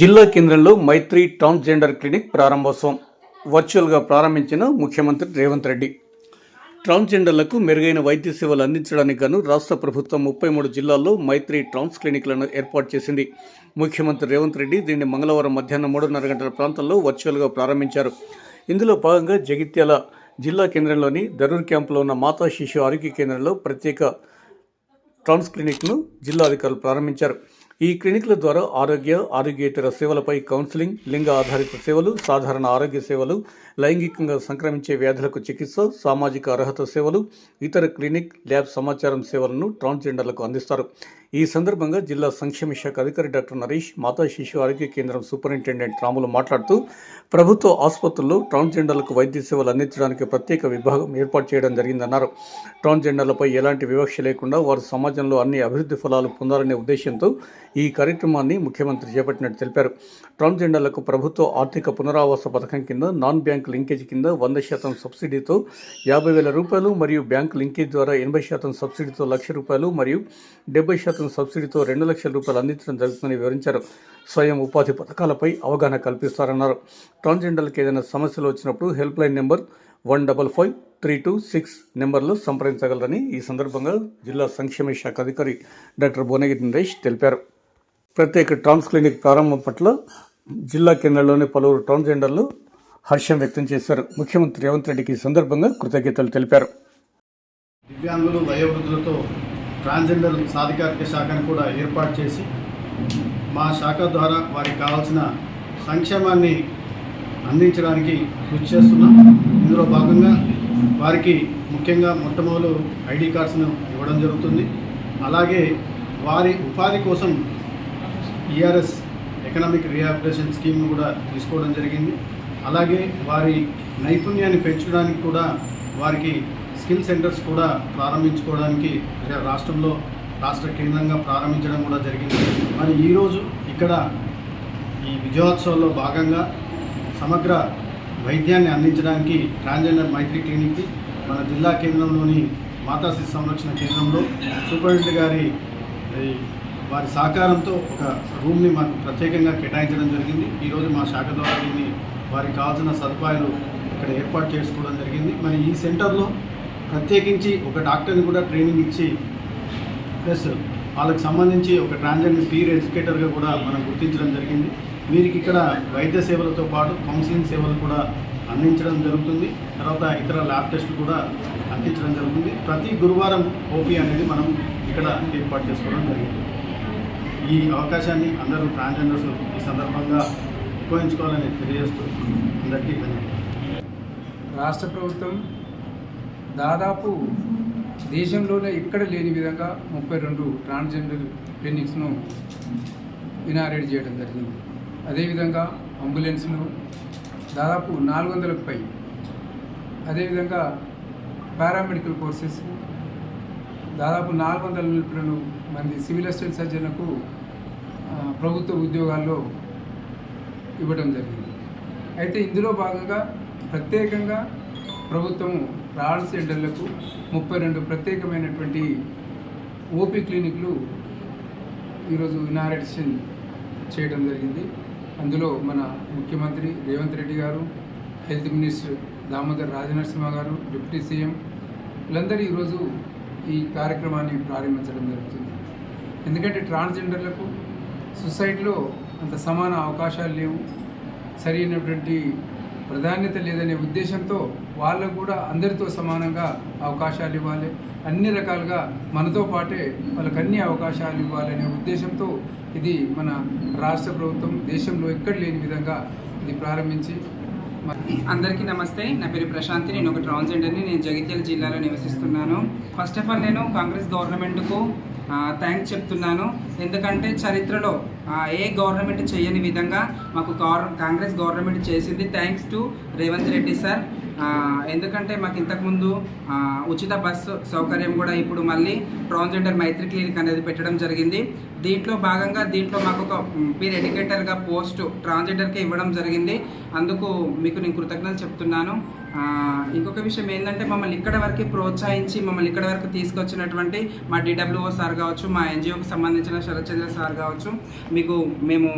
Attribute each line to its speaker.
Speaker 1: జిల్లా కేంద్రంలో మైత్రి transgender clinic ప్రారంభోత్సవం వర్చువల్గా ప్రారంభించిన ముఖ్యమంత్రి రేవంత్ రెడ్డి. ట్రాన్స్జెండర్లకు మెరుగైన వైద్య సేవలు అందించడానికి గాను రాష్ట్ర ప్రభుత్వం ముప్పై మూడు జిల్లాల్లో మైత్రి ట్రాన్స్ క్లినిక్లను ఏర్పాటు చేసింది. ముఖ్యమంత్రి రేవంత్ రెడ్డి దీన్ని మంగళవారం మధ్యాహ్నం మూడున్నర గంటల ప్రాంతంలో వర్చువల్గా ప్రారంభించారు. ఇందులో భాగంగా జగిత్యాల జిల్లా కేంద్రంలోని దరూర్ క్యాంపులో ఉన్న మాతా శిశు ఆరోగ్య కేంద్రంలో ప్రత్యేక ట్రాన్స్ క్లినిక్ను జిల్లా అధికారులు ప్రారంభించారు. ఈ క్లినిక్ల ద్వారా ఆరోగ్య ఆరోగ్యేతర సేవలపై కౌన్సిలింగ్ లింగ ఆధారిత సేవలు సాధారణ ఆరోగ్య సేవలు లైంగికంగా సంక్రమించే వ్యాధులకు చికిత్స సామాజిక అర్హత సేవలు ఇతర క్లినిక్ ల్యాబ్ సమాచారం సేవలను ట్రాన్స్జెండర్లకు అందిస్తారు. ఈ సందర్భంగా జిల్లా సంక్షేమ శాఖ అధికారి డాక్టర్ నరేష్ మాతా శిశు ఆరోగ్య కేంద్రం సూపరింటెండెంట్ రాములు మాట్లాడుతూ ప్రభుత్వ ఆసుపత్రుల్లో ట్రాన్స్జెండర్లకు వైద్య సేవలు అందించడానికి ప్రత్యేక విభాగం ఏర్పాటు చేయడం జరిగిందన్నారు. ట్రాన్స్జెండర్లపై ఎలాంటి వివక్ష లేకుండా వారు సమాజంలో అన్ని అభివృద్ధి ఫలాలు పొందాలనే ఉద్దేశంతో ఈ కార్యక్రమాన్ని ముఖ్యమంత్రి చేపట్టినట్టు తెలిపారు. ట్రాన్స్జెండర్లకు ప్రభుత్వ ఆర్థిక పునరావాస పథకం కింద నాన్ బ్యాంక్ లింకేజ్ కింద వంద శాతం సబ్సిడీతో యాభై వేల రూపాయలు మరియు బ్యాంక్ లింకేజ్ ద్వారా ఎనభై శాతం సబ్సిడీతో లక్ష రూపాయలు మరియు డెబ్బై శాతం సబ్సిడీతో రెండు లక్షల రూపాయలు అందించడం జరుగుతుందని వివరించారు. స్వయం ఉపాధి పథకాలపై అవగాహన కల్పిస్తారన్నారు. ట్రాన్స్జెండర్లకు ఏదైనా సమస్యలు వచ్చినప్పుడు help line number one double five three two six నెంబర్లో సంప్రదించగలరని ఈ సందర్భంగా జిల్లా సంక్షేమ శాఖ అధికారి డాక్టర్ భువనగిరి నరేష్ తెలిపారు. ప్రత్యేక ట్రాన్స్ క్లినిక్ ప్రారంభం పట్ల జిల్లా కేంద్రంలోని పలువురు ట్రాన్స్జెండర్లు హర్షం వ్యక్తం చేశారు. ముఖ్యమంత్రి రేవంత్ రెడ్డికి ఈ సందర్భంగా కృతజ్ఞతలు తెలిపారు.
Speaker 2: దివ్యాంగులు వయోవృద్ధులతో ట్రాన్స్జెండర్ సాధికారిక శాఖను కూడా ఏర్పాటు చేసి మా శాఖ ద్వారా వారికి కావాల్సిన సంక్షేమాన్ని అందించడానికి కృషి చేస్తున్నాం. ఇందులో భాగంగా వారికి ముఖ్యంగా మొట్టమొదలు ఐడి కార్డ్స్ను ఇవ్వడం జరుగుతుంది. అలాగే వారి ఉపాధి కోసం ఈఆర్ఎస్ ఎకనామిక్ రిహాబిలిటేషన్ స్కీమ్ కూడా తీసుకోవడం జరిగింది. అలాగే వారి నైపుణ్యాన్ని పెంచడానికి కూడా వారికి స్కిల్ సెంటర్స్ కూడా ప్రారంభించుకోవడానికి రాష్ట్రంలో రాష్ట్ర కేంద్రంగా ప్రారంభించడం కూడా జరిగింది. మరి ఈరోజు ఇక్కడ ఈ విజయోత్సవంలో భాగంగా సమగ్ర వైద్యాన్ని అందించడానికి ట్రాన్స్జెండర్ మైత్రి క్లినిక్కి మన జిల్లా కేంద్రంలోని మాతా శిశు సంరక్షణ కేంద్రంలో సూపరింటెండెంట్ గారి వారి సహకారంతో ఒక రూమ్ని మాకు ప్రత్యేకంగా కేటాయించడం జరిగింది. ఈరోజు మా శాఖ ద్వారా దీన్ని వారికి కావాల్సిన సదుపాయాలు ఇక్కడ ఏర్పాటు చేసుకోవడం జరిగింది. మరి ఈ సెంటర్లో ప్రత్యేకించి ఒక డాక్టర్ని కూడా ట్రైనింగ్ ఇచ్చి ప్లస్ వాళ్ళకి సంబంధించి ఒక ట్రాన్జెండర్ పీర్ ఎడ్యుకేటర్గా కూడా మనం గుర్తించడం జరిగింది. వీరికి ఇక్కడ వైద్య సేవలతో పాటు కౌన్సిలింగ్ సేవలు కూడా అందించడం జరుగుతుంది. తర్వాత ఇతర ల్యాబ్ టెస్టులు కూడా అందించడం జరుగుతుంది. ప్రతి గురువారం ఓపీ అనేది మనం ఇక్కడ ఏర్పాటు చేసుకోవడం జరిగింది. ఈ అవకాశాన్ని అందరూ ట్రాన్స్జెండర్స్ ఈ సందర్భంగా ఉపయోగించుకోవాలని తెలియజేస్తూ అందరికీ ధన్యవాదాలు.
Speaker 3: రాష్ట్ర ప్రభుత్వం దాదాపు దేశంలోనే ఎక్కడ లేని విధంగా ముప్పై రెండు ట్రాన్స్జెండర్ క్లినిక్స్ను ఇనారేట్ చేయడం జరిగింది. అదేవిధంగా అంబులెన్స్లు దాదాపు నాలుగు వందలకు పై. అదేవిధంగా పారామెడికల్ కోర్సెస్ దాదాపు నాలుగు వందల నలభై మంది సివిల్ అసిస్టెంట్ సర్జన్లకు ప్రభుత్వ ఉద్యోగాల్లో ఇవ్వడం జరిగింది. అయితే ఇందులో భాగంగా ప్రత్యేకంగా ప్రభుత్వము ట్రాన్స్జెండర్లకు ముప్పై రెండు ప్రత్యేకమైనటువంటి ఓపీ క్లినిక్లు ఈరోజు ఇనారేషన్ చేయడం జరిగింది. అందులో మన ముఖ్యమంత్రి రేవంత్ రెడ్డి గారు హెల్త్ మినిస్టర్ దామోదర్ రాజనరసింహ గారు డిప్యూటీ సీఎం వీళ్ళందరూ ఈరోజు ఈ కార్యక్రమాన్ని ప్రారంభించడం జరుగుతుంది. ఎందుకంటే ట్రాన్స్జెండర్లకు సొసైటీలో అంత సమాన అవకాశాలు లేవు. సరైనటువంటి ప్రాధాన్యత లేదనే ఉద్దేశంతో వాళ్ళకు కూడా అందరితో సమానంగా అవకాశాలు ఇవ్వాలి. అన్ని రకాలుగా మనతో పాటే వాళ్ళకి అన్ని అవకాశాలు ఇవ్వాలనే ఉద్దేశంతో ఇది మన రాష్ట్ర ప్రభుత్వం దేశంలో ఎక్కడ లేని విధంగా ఇది ప్రారంభించి
Speaker 4: అందరికీ నమస్తే. నా పేరు ప్రశాంతి. నేను ఒక ట్రాన్స్జెండర్ని. నేను జగిత్యాల జిల్లాలో నివసిస్తున్నాను. ఫస్ట్ ఆఫ్ ఆల్ నేను కాంగ్రెస్ గవర్నమెంట్కు థ్యాంక్స్ చెప్తున్నాను. ఎందుకంటే చరిత్రలో ఏ గవర్నమెంట్ చేయని విధంగా మాకు కాంగ్రెస్ గవర్నమెంట్ చేసింది. Thanks to Revanth Reddy sir ఎందుకంటే మాకు ఇంతకుముందు ఉచిత బస్సు సౌకర్యం కూడా ఇప్పుడు మళ్ళీ ట్రాన్స్జెండర్ మైత్రి క్లినిక్ అనేది పెట్టడం జరిగింది. దీంట్లో భాగంగా దీంట్లో మాకు ఒక పీర్ ఎడ్యుకేటర్గా పోస్ట్ ట్రాన్స్జెండర్కి ఇవ్వడం జరిగింది. అందుకు మీకు నేను కృతజ్ఞతలు చెప్తున్నాను. ఇంకొక విషయం ఏంటంటే మమ్మల్ని ఇక్కడ వరకు ప్రోత్సహించి మమ్మల్ని ఇక్కడ వరకు తీసుకొచ్చినటువంటి మా డిడబ్ల్యూఓ సార్ కావచ్చు మా ఎన్జిఓకి సంబంధించిన శరత్చంద్ర సార్ కావచ్చు మీకు మేము